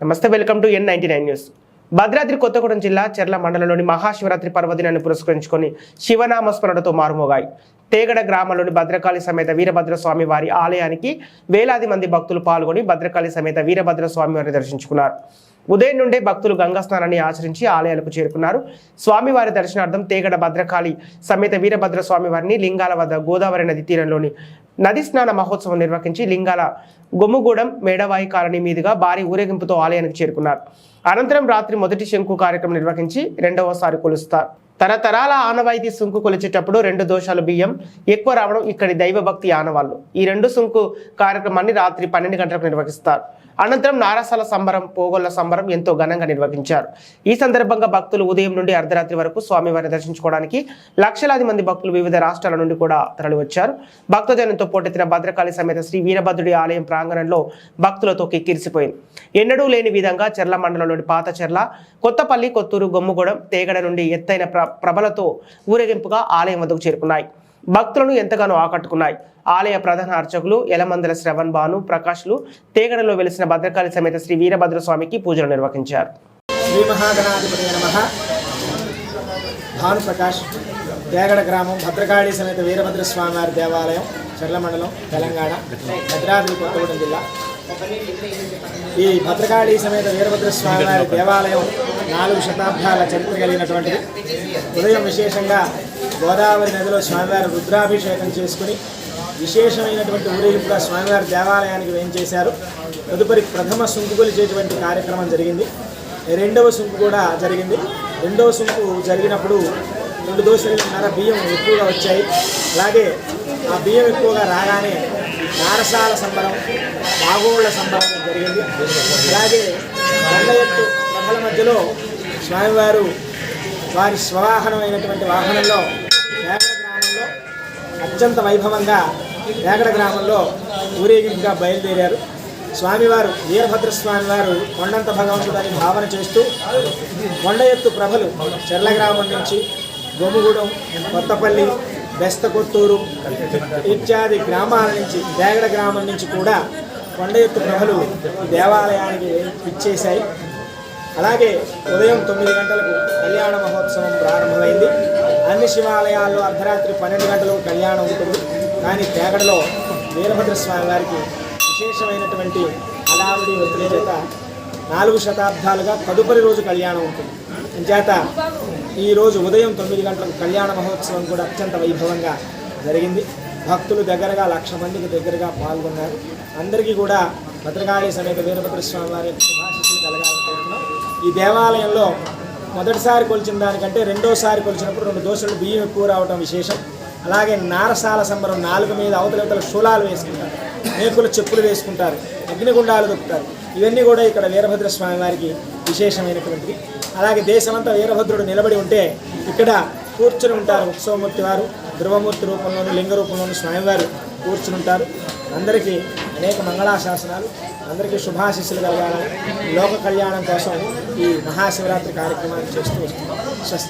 నమస్తే welcome to N ninety nine news. Bhadradri Kothagudem జిల్లా చెర్ల మండలంలోని మహాశివరాత్రి పర్వదినాన్ని పురస్కరించుకొని శివనామస్మరణతో మారుమోగాయి. తేగడ గ్రామంలోని భద్రకాళి సమేత వీరభద్ర స్వామి వారి ఆలయానికి వేలాది మంది భక్తులు పాల్గొని భద్రకాళి సమేత వీరభద్ర స్వామి వారిని దర్శించుకున్నారు. ఉదయం నుండే భక్తులు గంగా స్నానాన్ని ఆచరించి ఆలయాలకు చేరుకున్నారు. స్వామివారి దర్శనార్థం తేగడ భద్రకాళి సమేత వీరభద్ర స్వామి వారిని లింగాల వద్ద గోదావరి నది తీరంలోని నది స్నాన మహోత్సవం నిర్వహించి లింగాల గొమ్ముగూడెం మేడవాయి కాలనీ మీదుగా భారీ ఊరేగింపుతో ఆలయానికి చేరుకున్నారు. అనంతరం రాత్రి మొదటి శంకు కార్యక్రమం నిర్వహించి రెండవసారి కొలుస్తారు. తరతరాల ఆనవాయితీ సుంకు కొలిచేటప్పుడు రెండు దోషాలు బియ్యం ఎక్కువ రావడం ఇక్కడి దైవభక్తి ఆనవాళ్ళు. ఈ రెండు సుంకు కార్యక్రమాన్ని రాత్రి పన్నెండు గంటలకు నిర్వహిస్తారు. అనంతరం నారసాల సంబరం పోగొల్ల సంబరం ఎంతో ఘనంగా నిర్వహించారు. ఈ సందర్భంగా భక్తులు ఉదయం నుండి అర్ధరాత్రి వరకు స్వామివారిని దర్శించుకోవడానికి లక్షలాది మంది భక్తులు వివిధ రాష్ట్రాల నుండి కూడా తరలివచ్చారు. భక్తజనంతో పోటెత్తిన భద్రకాళి సమేత శ్రీ వీరభద్రుడి ఆలయం ప్రాంగణంలో భక్తులతో కిక్కిరిసిపోయింది. ఎన్నడూ లేని విధంగా చెర్ల మండలంలోని పాత చెర్ల కొత్తపల్లి కొత్తూరు గొమ్ముగూడెం తేగడ నుండి ఎత్తైన ప్ర ప్రభలతో ఊరేగింపుగా ఆలయం వద్దకు చేరుకున్నాయి. భక్తులను ఎంతగానో ఆకట్టుకున్నాయి. ఆలయ ప్రధాన అర్చకులు ఎలమందల శ్రవణ్ భాను ప్రకాష్లు తేగడలో వెలిసిన భద్రకాళి సమేత శ్రీ వీరభద్ర స్వామికి పూజలు నిర్వహించారు. శ్రీ మహాగణాధిపతి నమ. భానుప్రకాష్ తేగడ గ్రామం భద్రకాళి సమేత వీరభద్ర స్వామివారి దేవాలయం చర్లమండలం తెలంగాణ భద్రాద్రి కొత్తగూడెం జిల్లా. ఈ భద్రకాళి సమేత వీరభద్ర స్వామివారి దేవాలయం నాలుగు శతాబ్దాల చరిత్ర కలిగినటువంటిది. ఉదయం విశేషంగా గోదావరి నదిలో స్వామివారి రుద్రాభిషేకం చేసుకుని విశేషమైనటువంటి ఊరేగింపుగా స్వామివారి దేవాలయానికి వేయించేశారు. తదుపరి ప్రథమ చేటువంటి కార్యక్రమం జరిగింది. రెండవ సుంకు కూడా జరిగింది. రెండవ సుంకు జరిగినప్పుడు రెండు దోశలున్నర బియ్యం ఎక్కువగా వచ్చాయి. అలాగే ఆ బియ్యం ఎక్కువగా రాగానే నారసాల సంబరం బాగోళ్ళ సంబరం జరిగింది. అలాగే కొండ ఎత్తు మధ్యలో స్వామివారు వారి స్వవాహనమైనటువంటి వాహనంలో అత్యంత వైభవంగా వేగడ గ్రామంలో ఊరేగింపుగా బయలుదేరారు. స్వామివారు వీరభద్ర స్వామివారు కొండంత భగవంతుడని భావన చేస్తూ కొండ ఎత్తు ప్రభలు చెర్ల గ్రామం నుంచి గొమ్ముగూడెం కొత్తపల్లి బెస్తకొత్తూరు ఇత్యాది గ్రామాల నుంచి వేగడ గ్రామం నుంచి కూడా కొండ ఎత్తు ప్రభలు దేవాలయానికి ఇచ్చేశాయి అలాగే ఉదయం తొమ్మిది గంటలకు కళ్యాణ మహోత్సవం ప్రారంభమైంది. అన్ని శివాలయాల్లో అర్ధరాత్రి పన్నెండు గంటలకు కళ్యాణం ఉంటుంది. కానీ తేగడలో వీరభద్ర స్వామి వారికి విశేషమైనటువంటి హడావిడి ఒత్తిడి చేత నాలుగు శతాబ్దాలుగా తదుపరి రోజు కళ్యాణం ఉంటుంది. అంచేత ఈరోజు ఉదయం తొమ్మిది గంటలకు కళ్యాణ మహోత్సవం కూడా అత్యంత వైభవంగా జరిగింది. భక్తులు దగ్గరగా లక్ష మందికి దగ్గరగా పాల్గొన్నారు. అందరికీ కూడా భద్రకాళి సమేత వీరభద్ర స్వామి వారి శుభాశిస్సులు కోరుతున్నాం. ఈ దేవాలయంలో మొదటిసారి కొలిచిన దానికంటే రెండోసారి కొలిచినప్పుడు రెండు దోశలు బియ్యం ఎక్కువ రావడం విశేషం. అలాగే నారసాల సంబరం నాలుగు మీద అవతలవతల శూలాలు వేసుకుంటారు. మేకులు చెప్పులు వేసుకుంటారు. అగ్నిగుండాలు దొక్కుతారు ఇవన్నీ కూడా ఇక్కడ వీరభద్ర స్వామి వారికి విశేషమైనటువంటివి. అలాగే దేశమంతా వీరభద్రుడు నిలబడి ఉంటే ఇక్కడ కూర్చుని ఉంటారు ఉత్సవమూర్తి వారు. ధ్రువమూర్తి రూపంలోను లింగ రూపంలోను స్వామివారు కూర్చుని ఉంటారు. అందరికీ అనేక మంగళాశాసనాలు. అందరికీ శుభాశీస్సులు కలగాలని లోక కళ్యాణం కోసం ఈ మహాశివరాత్రి కార్యక్రమాన్ని చేస్తూ వస్తున్నాం. స్వస్తి